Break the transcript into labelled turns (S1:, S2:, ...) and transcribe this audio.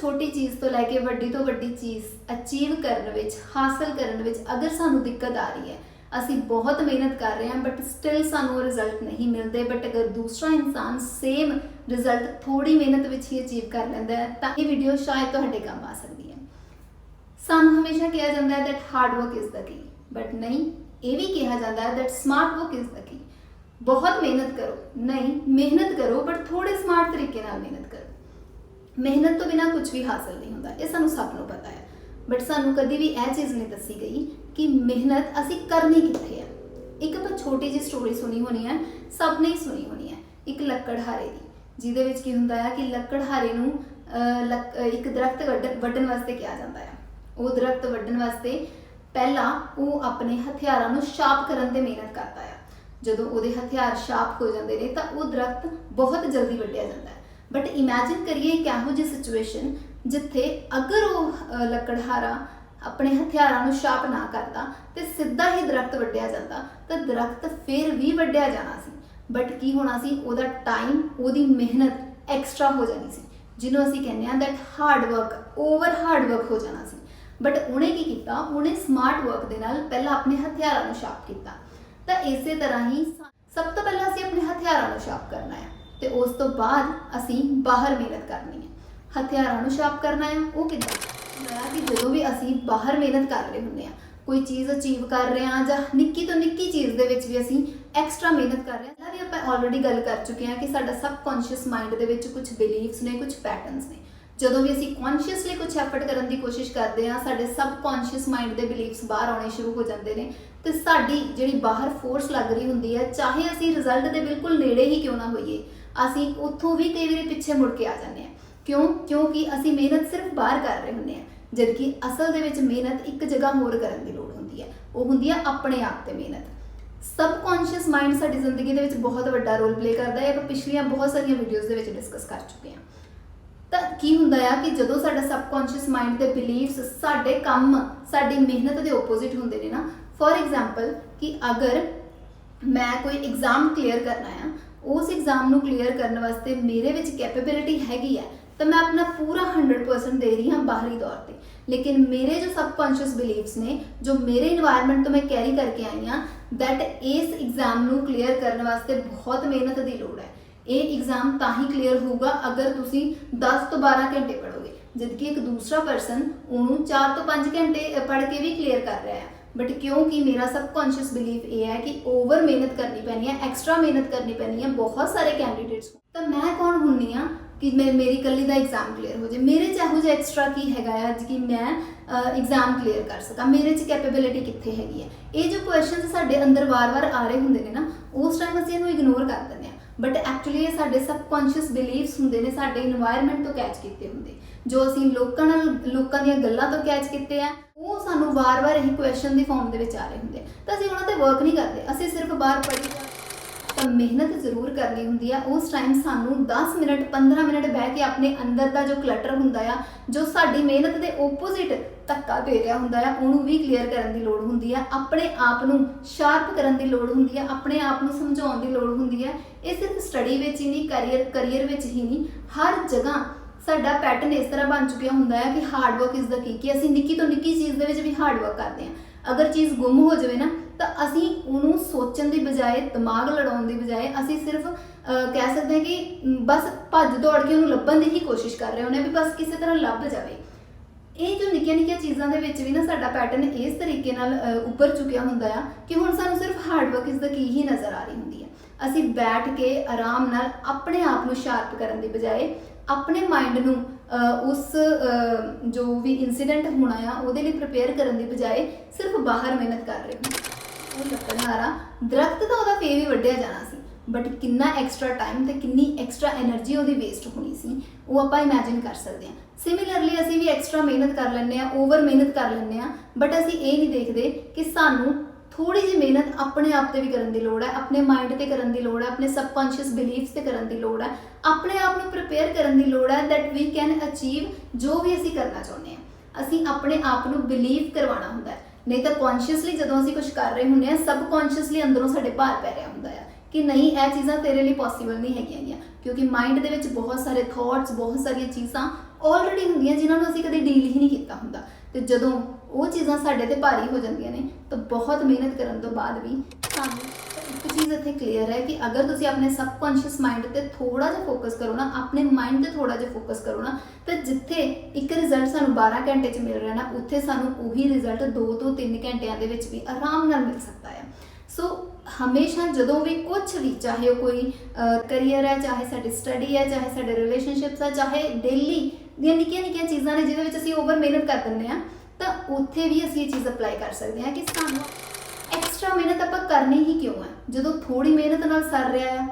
S1: ਛੋਟੀ ਚੀਜ਼ ਤੋਂ ਲੈ ਕੇ ਵੱਡੀ ਤੋਂ ਵੱਡੀ ਚੀਜ਼ ਅਚੀਵ ਕਰਨ ਵਿੱਚ, ਹਾਸਲ ਕਰਨ ਵਿੱਚ ਅਗਰ ਸਾਨੂੰ ਦਿੱਕਤ ਆ ਰਹੀ ਹੈ, ਅਸੀਂ ਬਹੁਤ ਮਿਹਨਤ ਕਰ ਰਹੇ ਹਾਂ ਬਟ ਸਟਿਲ ਸਾਨੂੰ ਉਹ ਰਿਜ਼ਲਟ ਨਹੀਂ ਮਿਲਦੇ ਬਟ ਅਗਰ ਦੂਸਰਾ ਇਨਸਾਨ ਸੇਮ ਰਿਜ਼ਲਟ ਥੋੜੀ ਮਿਹਨਤ ਵਿੱਚ ਹੀ ਅਚੀਵ ਕਰ ਲੈਂਦਾ ਹੈ, ਤਾਂ ਇਹ ਵੀਡੀਓ ਸ਼ਾਇਦ ਤੁਹਾਡੇ ਕੰਮ ਆ ਸਕਦੀ ਹੈ। ਸਾਨੂੰ ਹਮੇਸ਼ਾ ਕਿਹਾ ਜਾਂਦਾ ਹੈ that hard work is the key but ਨਹੀਂ, ਇਹ ਵੀ ਕਿਹਾ ਜਾਂਦਾ ਹੈ that smart work is the key ਬਹੁਤ ਮਿਹਨਤ ਕਰੋ, ਨਹੀਂ, ਮਿਹਨਤ ਕਰੋ ਬਟ ਥੋੜੇ ਸਮਾਰਟ ਤਰੀਕੇ ਨਾਲ ਮਿਹਨਤ ਕਰੋ। ਮਿਹਨਤ ਤੋਂ ਬਿਨਾ ਕੁਝ ਵੀ ਹਾਸਲ ਨਹੀਂ ਹੁੰਦਾ, ਇਹ ਸਾਨੂੰ ਸਭ ਨੂੰ ਪਤਾ ਹੈ। ਬਟ ਸਾਨੂੰ ਕਦੀ ਵੀ ਇਹ ਚੀਜ਼ ਨਹੀਂ ਦੱਸੀ ਗਈ ਕਿ ਮਿਹਨਤ ਅਸੀਂ ਕਰਨੀ ਕਿੱਥੇ ਹੈ। ਇੱਕ ਆਪਾਂ ਛੋਟੀ ਜਿਹੀ ਸਟੋਰੀ ਸੁਣੀ ਹੋਣੀ ਹੈ, ਸਭ ਨੇ ਹੀ ਸੁਣੀ ਹੋਣੀ ਹੈ, ਇੱਕ ਲੱਕੜਹਾਰੇ ਦੀ, ਜਿਹਦੇ ਵਿੱਚ ਕੀ ਹੁੰਦਾ ਹੈ ਕਿ ਲੱਕੜਹਾਰੇ ਨੂੰ ਲੱਕ- ਇੱਕ ਦਰਖਤ ਵੱਢ- ਵੱਢਣ ਵਾਸਤੇ ਕਿਹਾ ਜਾਂਦਾ ਹੈ ਉਹ ਦਰਖਤ ਵੱਢਣ ਵਾਸਤੇ ਪਹਿਲਾਂ ਉਹ ਆਪਣੇ ਹਥਿਆਰਾਂ ਨੂੰ ਸ਼ਾਰਪ ਕਰਨ ਤੇ ਮਿਹਨਤ ਕਰਦਾ ਹੈ ਜਦੋਂ ਉਹਦੇ ਹਥਿਆਰ ਸ਼ਾਰਪ ਹੋ ਜਾਂਦੇ ਨੇ ਤਾਂ ਉਹ ਦਰਖਤ ਬਹੁਤ ਜਲਦੀ ਵੱਢਿਆ ਜਾਂਦਾ ਹੈ ਬਟ ਇਮੇਜਿਨ ਕਰੀਏ ਇੱਕ ਇਹੋ ਜਿਹੀ ਸਿਚੁਏਸ਼ਨ ਜਿੱਥੇ ਅਗਰ ਉਹ ਅਹ, ਲੱਕੜਹਾਰਾ ਆਪਣੇ ਹਥਿਆਰਾਂ ਨੂੰ ਸ਼ਾਰਪ ਨਾ ਕਰਦਾ ਤੇ ਸਿੱਧਾ ਹੀ ਦਰਖਤ ਵੱਢਿਆ ਜਾਂਦਾ ਤਾਂ ਦਰਖਤ ਫਿਰ ਵੀ ਵੱਢਿਆ ਜਾਣਾ ਸੀ। ਬਟ ਕੀ ਹੋਣਾ ਸੀ? ਉਹਦਾ ਟਾਈਮ ਉਹਦੀ ਮਿਹਨਤ ਐਕਸਟਰਾ ਹੋ ਜਾਣੀ ਸੀ ਜਿਹਨੂੰ ਅਸੀਂ ਕਹਿੰਦੇ ਆ that hard work over hard work ਹੋ ਜਾਣਾ ਸੀ। ਬਟ ਉਹਨੇ ਕੀ ਕੀਤਾ? ਉਹਨੇ ਸਮਾਰਟ ਵਰਕ ਦੇ ਨਾਲ ਪਹਿਲਾਂ ਆਪਣੇ ਹਥਿਆਰਾਂ ਨੂੰ ਸ਼ਾਰਪ ਕੀਤਾ। ਤਾਂ ਇਸੇ ਤਰ੍ਹਾਂ ਹੀ ਸਭ ਤੋਂ ਪਹਿਲਾਂ ਅਸੀਂ ਆਪਣੇ ਹਥਿਆਰਾਂ ਨੂੰ ਸ਼ਾਰਪ ਕਰਨਾ ਹੈ। ਤੇ ਉਸ ਤੋਂ ਬਾਅਦ ਅਸੀਂ ਬਾਹਰ ਮਿਹਨਤ ਕਰਨੀ ਹੈ। ਹਥਿਆਰਾਂ ਨੂੰ ਸ਼ਾਰਪ ਕਰਨਾ ਹੈ, ਉਹ ਕਿੱਦਾਂ? ਹੁੰਦਾ ਕਿ ਜਦੋਂ ਵੀ ਅਸੀਂ ਬਾਹਰ ਮਿਹਨਤ ਕਰ ਰਹੇ ਹੁੰਦੇ ਆ ਕੋਈ ਚੀਜ਼ ਅਚੀਵ ਕਰ ਰਹੇ ਹਾਂ ਜਾਂ ਨਿੱਕੀ ਤੋਂ ਨਿੱਕੀ ਚੀਜ਼ ਦੇ ਵਿੱਚ ਵੀ ਅਸੀਂ ਐਕਸਟਰਾ ਮਿਹਨਤ ਕਰ ਰਹੇ ਹਾਂ, ਪਹਿਲਾਂ ਵੀ ਆਪਾਂ ਆਲਰੇਡੀ ਗੱਲ ਕਰ ਚੁੱਕੇ ਹਾਂ ਕਿ ਸਾਡਾ ਸਬਕੌਂਸ਼ੀਅਸ ਮਾਈਂਡ ਦੇ ਵਿੱਚ ਕੁਝ ਬਿਲੀਫਸ ਨੇ, ਕੁਝ ਪੈਟਰਨਸ ਨੇ। ਜਦੋਂ ਵੀ ਅਸੀਂ ਕੌਨਸ਼ੀਅਸਲੀ ਕੁਝ ਐਫਰਟ ਕਰਨ ਦੀ ਕੋਸ਼ਿਸ਼ ਕਰਦੇ ਹਾਂ, ਸਾਡੇ ਸਬਕੌਂਸ਼ੀਅਸ ਮਾਈਂਡ ਦੇ ਬਿਲੀਫਸ ਬਾਹਰ ਆਉਣੇ ਸ਼ੁਰੂ ਹੋ ਜਾਂਦੇ ਨੇ ਤੇ ਸਾਡੀ ਜਿਹੜੀ ਬਾਹਰ ਫੋਰਸ ਲੱਗ ਰਹੀ ਹੁੰਦੀ ਹੈ, ਚਾਹੇ ਅਸੀਂ ਰਿਜ਼ਲਟ ਦੇ ਬਿਲਕੁਲ ਨੇੜੇ ਹੀ ਕਿਉਂ ਨਾ ਹੋਈਏ ਅਸੀਂ ਉੱਥੋਂ ਵੀ ਕਈ ਵਾਰੀ ਪਿੱਛੇ ਮੁੜ ਕੇ ਆ ਜਾਂਦੇ ਹਾਂ। ਕਿਉਂ? ਕਿਉਂਕਿ ਅਸੀਂ ਮਿਹਨਤ ਸਿਰਫ ਬਾਹਰ ਕਰ ਰਹੇ ਹੁੰਦੇ ਹਾਂ। ਜਦਕਿ ਅਸਲ ਦੇ ਵਿੱਚ ਮਿਹਨਤ ਇੱਕ ਜਗ੍ਹਾ ਹੋਰ ਕਰਨ ਦੀ ਲੋੜ ਹੁੰਦੀ ਹੈ। ਉਹ ਹੁੰਦੀ ਹੈ ਆਪਣੇ ਆਪ ਤੇ ਮਿਹਨਤ। ਸਬਕੌਂਸ਼ੀਅਸ ਮਾਈਂਡ ਸਾਡੀ ਜ਼ਿੰਦਗੀ ਦੇ ਵਿੱਚ ਬਹੁਤ ਵੱਡਾ ਰੋਲ ਪਲੇ ਕਰਦਾ ਹੈ। ਆਪਾਂ ਪਿਛਲੀਆਂ ਬਹੁਤ ਸਾਰੀਆਂ ਵੀਡੀਓਜ਼ ਦੇ ਵਿੱਚ ਡਿਸਕਸ ਕਰ ਚੁੱਕੇ ਹਾਂ। ਤਾਂ ਕੀ ਹੁੰਦਾ ਆ ਕਿ ਜਦੋਂ ਸਾਡਾ ਸਬਕੌਂਸ਼ੀਅਸ ਮਾਈਂਡ ਦੇ ਬਿਲੀਫਸ ਸਾਡੇ ਕੰਮ, ਸਾਡੀ ਮਿਹਨਤ ਦੇ ਆਪੋਜ਼ਿਟ ਹੁੰਦੇ ਨੇ ਨਾ ਫੋਰ ਐਗਜ਼ਾਮਪਲ ਕਿ ਅਗਰ ਮੈਂ ਕੋਈ ਐਗਜ਼ਾਮ ਕਲੀਅਰ ਕਰਨਾ ਆ ਉਸ ਐਗਜ਼ਾਮ ਨੂੰ ਕਲੀਅਰ ਕਰਨ ਵਾਸਤੇ ਮੇਰੇ ਵਿੱਚ ਕੈਪੇਬਿਲਿਟੀ ਹੈਗੀ ਹੈ ਤਾਂ ਮੈਂ ਆਪਣਾ ਪੂਰਾ 100% ਦੇ ਰਹੀ ਹਾਂ ਬਾਹਰੀ ਤੌਰ ਤੇ। ਲੇਕਿਨ ਮੇਰੇ ਜੋ ਸਬਕੌਂਸ਼ੀਅਸ ਬਿਲੀਫਸ ਨੇ, ਜੋ ਮੇਰੇ এনवायरमेंट ਤੋਂ ਮੈਂ ਕੈਰੀ ਕਰਕੇ ਆਈ ਹਾਂ ਦੈਟ ਇਸ ਐਗਜ਼ਾਮ ਨੂੰ ਕਲੀਅਰ ਕਰਨ ਵਾਸਤੇ ਬਹੁਤ ਮਿਹਨਤ ਦੀ ਲੋੜ ਹੈ। ਇਹ ਐਗਜ਼ਾਮ ਤਾਂ ਹੀ ਕਲੀਅਰ ਹੋਊਗਾ ਅਗਰ ਤੁਸੀਂ 10 ਤੋਂ 12 ਘੰਟੇ ਪੜੋਗੇ ਜਦਕਿ ਇੱਕ ਦੂਸਰਾ ਪਰਸਨ ਉਹਨੂੰ 4 ਤੋਂ 5 ਘੰਟੇ ਪੜ ਕੇ ਵੀ ਕਲੀਅਰ ਕਰ ਰਿਹਾ ਹੈ। ਬਟ ਕਿਉਂਕਿ ਮੇਰਾ ਸਬਕੌਂਸ਼ੀਅਸ ਬਿਲੀਫ ਇਹ ਹੈ ਕਿ ਓਵਰ ਮਿਹਨਤ ਕਰਨੀ ਪੈਣੀ ਹੈ ਐਕਸਟਰਾ ਮਿਹਨਤ ਕਰਨੀ ਪੈਣੀ ਹੈ ਬਹੁਤ ਸਾਰੇ ਕੈਂਡੀਡੇਟਸ ਤਾਂ ਮੈਂ ਕੌਣ ਹੁੰਨੀ ਆ ਕਿ ਮੈਂ ਮੇਰੀ ਕੱਲੀ ਦਾ ਐਗਜ਼ਾਮ ਕਲੀਅਰ ਹੋ ਜਾਏ ਮੇਰੇ ਚ ਇਹੋ ਜਿਹਾ ਐਕਸਟਰਾ ਕੀ ਹੈਗਾ ਆ ਕਿ ਮੈਂ ਐਗਜ਼ਾਮ ਕਲੀਅਰ ਕਰ ਸਕਾਂ ਮੇਰੇ ਚ ਕੈਪੇਬਿਲਿਟੀ ਕਿੱਥੇ ਹੈਗੀ ਹੈ ਇਹ ਜੋ ਕੁਐਸਚਨਸ ਸਾਡੇ ਅੰਦਰ ਵਾਰ-ਵਾਰ ਆ ਰਹੇ ਹੁੰਦੇ ਨੇ ਨਾ ਉਸ ਟਾਈਮ ਅਸੀਂ ਇਹਨੂੰ ਇਗਨੋਰ ਕਰ ਦਿੰਦੇ ਆ ਬਟ ਐਕਚੁਅਲੀ ਇਹ ਸਾਡੇ ਸਬਕੌਂਸ਼ੀਅਸ ਬਿਲੀਫਸ ਹੁੰਦੇ ਨੇ, ਸਾਡੇ এনवायरमेंट ਤੋਂ ਕੈਚ ਕੀਤੇ ਹੁੰਦੇ। ਜੋ ਅਸੀਂ ਲੋਕਾਂ ਨਾਲ, ਲੋਕਾਂ ਦੀਆਂ ਗੱਲਾਂ ਤੋਂ ਕੈਚ ਕੀਤੇ ਆ, ਉਹ ਸਾਨੂੰ ਵਾਰ-ਵਾਰ ਇਹੀ ਕੁਐਸਚਨ ਦੀ ਫਾਰਮ ਦੇ ਵਿੱਚ ਆ ਰਹੇ ਹੁੰਦੇ। ਤਾਂ ਅਸੀਂ ਉਹਨਾਂ ਤੇ ਵਰਕ ਨਹੀਂ ਕਰਦੇ। ਅਸੀਂ ਸਿਰਫ ਬਾਹਰ ਪੜ੍ਹੀ ਤਾਂ ਮਿਹਨਤ ਜ਼ਰੂਰ ਕਰਨੀ ਹੁੰਦੀ ਆ। ਉਸ ਟਾਈਮ ਸਾਨੂੰ 10 ਮਿੰਟ 15 ਮਿੰਟ ਬਹਿ ਕੇ ਆਪਣੇ ਅੰਦਰ ਦਾ ਜੋ ਕਲਟਰ ਹੁੰਦਾ ਆ, ਜੋ ਸਾਡੀ ਮਿਹਨਤ ਦੇ ਓਪੋਜਿਟ ਧੱਕਾ ਦੇ ਰਿਹਾ ਹੁੰਦਾ ਆ, ਉਹਨੂੰ ਵੀ ਕਲੀਅਰ ਕਰਨ ਦੀ ਲੋੜ ਹੁੰਦੀ ਆ। ਆਪਣੇ ਆਪ ਨੂੰ ਸ਼ਾਰਪ ਕਰਨ ਦੀ ਲੋੜ ਹੁੰਦੀ ਆ, ਆਪਣੇ ਆਪ ਨੂੰ ਸਮਝਾਉਣ ਦੀ ਲੋੜ ਹੁੰਦੀ ਆ। ਇਹ ਸਿਰਫ ਸਟੱਡੀ ਵਿੱਚ ਹੀ ਨਹੀਂ ਕੈਰੀਅਰ ਕੈਰੀਅਰ ਵਿੱਚ ਹੀ ਨਹੀਂ, ਹਰ ਜਗ੍ਹਾ ਸਾਡਾ ਪੈਟਰਨ ਇਸ ਤਰ੍ਹਾਂ ਬਣ ਚੁੱਕਿਆ ਹੁੰਦਾ ਹੈ ਕਿ hard work is the key ਕਿ ਅਸੀਂ ਨਿੱਕੀ ਤੋਂ ਨਿੱਕੀ ਚੀਜ਼ ਦੇ ਵਿੱਚ ਵੀ ਹਾਰਡ ਵਰਕ ਕਰਦੇ ਹਾਂ ਅਗਰ ਚੀਜ਼ ਗੁੰਮ ਹੋ ਜਾਵੇ ਨਾ ਤਾਂ ਅਸੀਂ ਉਹਨੂੰ ਸੋਚਣ ਦੀ ਬਜਾਏ ਦਿਮਾਗ ਲੜਾਉਣ ਦੀ ਬਜਾਏ ਅਸੀਂ ਸਿਰਫ ਕਹਿ ਸਕਦੇ ਹਾਂ ਕਿ ਬਸ ਭੱਜ ਦੌੜ ਕੇ ਉਹਨੂੰ ਲੱਭਣ ਦੀ ਹੀ ਕੋਸ਼ਿਸ਼ ਕਰ ਰਹੇ ਹੁੰਦੇ ਹਾਂ ਵੀ ਬਸ ਕਿਸੇ ਤਰ੍ਹਾਂ ਲੱਭ ਜਾਵੇ। ਇਹ ਜੋ ਨਿੱਕੀਆਂ ਨਿੱਕੀਆਂ ਚੀਜ਼ਾਂ ਦੇ ਵਿੱਚ ਵੀ ਨਾ ਸਾਡਾ ਪੈਟਰਨ ਇਸ ਤਰੀਕੇ ਨਾਲ ਅਹ, ਉੱਭਰ ਚੁੱਕਿਆ ਹੁੰਦਾ ਆ ਕਿ ਹੁਣ ਸਾਨੂੰ ਸਿਰਫ ਹਾਰਡ ਵਰਕ ਇਸ ਦਾ ਕੀ ਹੀ ਨਜ਼ਰ ਆ ਰਹੀ ਹੁੰਦੀ ਹੈ ਅਸੀਂ ਬੈਠ ਕੇ ਆਰਾਮ ਨਾਲ ਆਪਣੇ ਆਪ ਨੂੰ ਸ਼ਾਰਪ ਕਰਨ ਦੀ ਬਜਾਏ ਆਪਣੇ ਮਾਈਂਡ ਨੂੰ ਉਸ ਜੋ ਵੀ ਇਨਸੀਡੈਂਟ ਹੋਣਾ ਆ ਉਹਦੇ ਲਈ ਪ੍ਰਿਪੇਅਰ ਕਰਨ ਦੀ ਬਜਾਏ ਸਿਰਫ ਬਾਹਰ ਮਿਹਨਤ ਕਰ ਰਹੇ ਹਾਂ। ਉਹ ਲੱਕੜਹਾਰਾ ਦਰਖਤ ਤਾਂ ਉਹਦਾ ਫੇਰ ਵੀ ਵੱਢਿਆ ਜਾਣਾ ਸੀ ਬਟ ਕਿੰਨਾ ਐਕਸਟਰਾ ਟਾਈਮ ਤੇ ਕਿੰਨੀ ਐਕਸਟਰਾ એનર્ਜੀ ਉਹਦੀ ਵੇਸਟ ਹੋਣੀ ਸੀ, ਉਹ ਆਪਾਂ ਇਮੇਜਿਨ ਕਰ ਸਕਦੇ ਹਾਂ। ਸਿਮਿਲਰਲੀ ਅਸੀਂ ਵੀ ਐਕਸਟਰਾ ਮਿਹਨਤ ਕਰ ਲੈਂਦੇ ਆ ਓਵਰ ਮਿਹਨਤ ਕਰ ਲੈਂਦੇ ਆ ਬਟ ਅਸੀਂ ਇਹ ਨਹੀਂ ਦੇਖਦੇ ਕਿ ਸਾਨੂੰ ਥੋੜੀ ਜਿਹੀ ਮਿਹਨਤ ਆਪਣੇ ਆਪ ਤੇ ਵੀ ਕਰਨ ਦੀ ਲੋੜ ਹੈ, ਆਪਣੇ ਮਾਈਂਡ ਤੇ ਕਰਨ ਦੀ ਲੋੜ ਹੈ, ਆਪਣੇ ਸਬਕੌਂਸ਼ੀਅਸ ਬਿਲੀਫਸ ਤੇ ਕਰਨ ਦੀ ਲੋੜ ਹੈ, ਆਪਣੇ ਆਪ ਨੂੰ ਪ੍ਰਿਪੇਅਰ ਕਰਨ ਦੀ ਲੋੜ ਹੈ ਥੈਟ ਵੀ ਕੈਨ ਅਚੀਵ ਜੋ ਵੀ ਅਸੀਂ ਕਰਨਾ ਚਾਹੁੰਦੇ ਹਾਂ। ਅਸੀਂ ਆਪਣੇ ਆਪ ਨੂੰ ਬਿਲੀਵ ਕਰਵਾਉਣਾ ਹੁੰਦਾ ਹੈ। ਨਹੀਂ ਤਾਂ ਕੌਨਸ਼ੀਅਸਲੀ ਜਦੋਂ ਅਸੀਂ ਕੁਝ ਕਰ ਰਹੇ ਹੁੰਦੇ ਆ ਸਬਕੌਂਸ਼ੀਅਸਲੀ ਅੰਦਰੋਂ ਸਾਡੇ ਭਾਰ ਪੈ ਰਿਹਾ ਹੁੰਦਾ ਆ ਕਿ ਨਹੀਂ, ਇਹ ਚੀਜ਼ਾਂ ਤੇਰੇ ਲਈ ਪੋਸੀਬਲ ਨਹੀਂ ਹੈਗੀਆਂ ਗੀਆਂ। ਕਿਉਂਕਿ ਮਾਈਂਡ ਦੇ ਵਿੱਚ ਬਹੁਤ ਸਾਰੇ ਥਾਟਸ ਬਹੁਤ ਸਾਰੀਆਂ ਚੀਜ਼ਾਂ ਆਲਰੇਡੀ ਹੁੰਦੀਆਂ ਜਿਨ੍ਹਾਂ ਨੂੰ ਅਸੀਂ ਕਦੇ ਡੀਲ ਹੀ ਨਹੀਂ ਕੀਤਾ ਹੁੰਦਾ। ਤੇ ਜਦੋਂ ਉਹ ਚੀਜ਼ਾਂ ਸਾਡੇ ਤੇ ਭਾਰੀ ਹੋ ਜਾਂਦੀਆਂ ਨੇ, ਤਾਂ ਬਹੁਤ ਮਿਹਨਤ ਕਰਨ ਤੋਂ ਬਾਅਦ ਵੀ ਸਾਨੂੰ ਇੱਕ ਚੀਜ਼ ਇੱਥੇ ਕਲੀਅਰ ਹੈ ਕਿ ਅਗਰ ਤੁਸੀਂ ਆਪਣੇ ਸਬਕੌਂਸ਼ੀਅਸ ਮਾਈਂਡ ਤੇ ਥੋੜਾ ਜਿਹਾ ਫੋਕਸ ਕਰੋ ਨਾ, ਆਪਣੇ ਮਾਈਂਡ ਤੇ ਥੋੜਾ ਜਿਹਾ ਫੋਕਸ ਕਰੋ ਨਾ, ਤਾਂ ਜਿੱਥੇ ਇੱਕ ਰਿਜ਼ਲਟ ਸਾਨੂੰ 12 ਘੰਟੇ 'ਚ ਮਿਲ ਰਿਹਾ ਨਾ, ਉੱਥੇ ਸਾਨੂੰ ਉਹੀ ਰਿਜ਼ਲਟ 2 ਤੋਂ 3 ਘੰਟਿਆਂ ਦੇ ਵਿੱਚ ਵੀ ਆਰਾਮ ਨਾਲ ਮਿਲ ਸਕਦਾ ਹੈ ਸੋ ਹਮੇਸ਼ਾ ਜਦੋਂ ਵੀ ਕੁਝ ਵੀ, ਚਾਹੇ ਉਹ ਕੋਈ ਕਰੀਅਰ ਹੈ, ਚਾਹੇ ਸਾਡੀ ਸਟੱਡੀ ਹੈ, ਚਾਹੇ ਸਾਡੇ ਰਿਲੇਸ਼ਨਸ਼ਿਪਸ ਹੈ, ਚਾਹੇ ਡੇਲੀ ਦੀਆਂ ਨਿੱਕੀਆਂ ਨਿੱਕੀਆਂ ਚੀਜ਼ਾਂ ਨੇ ਜਿਹਦੇ ਵਿੱਚ ਅਸੀਂ ਓਵਰ ਮਿਹਨਤ ਕਰ ਦਿੰਦੇ ਆ ਤਾਂ ਉੱਥੇ ਵੀ ਅਸੀਂ ਇਹ ਚੀਜ਼ ਅਪਲਾਈ ਕਰ ਸਕਦੇ ਹਾਂ ਕਿ ਸਾਨੂੰ ਐਕਸਟਰਾ ਮਿਹਨਤ ਆਪਾਂ ਕਰਨੀ ਹੀ ਕਿਉਂ ਹੈ ਜਦੋਂ ਥੋੜੀ ਮਿਹਨਤ ਨਾਲ ਸਰ ਰਿਹਾ ਹੈ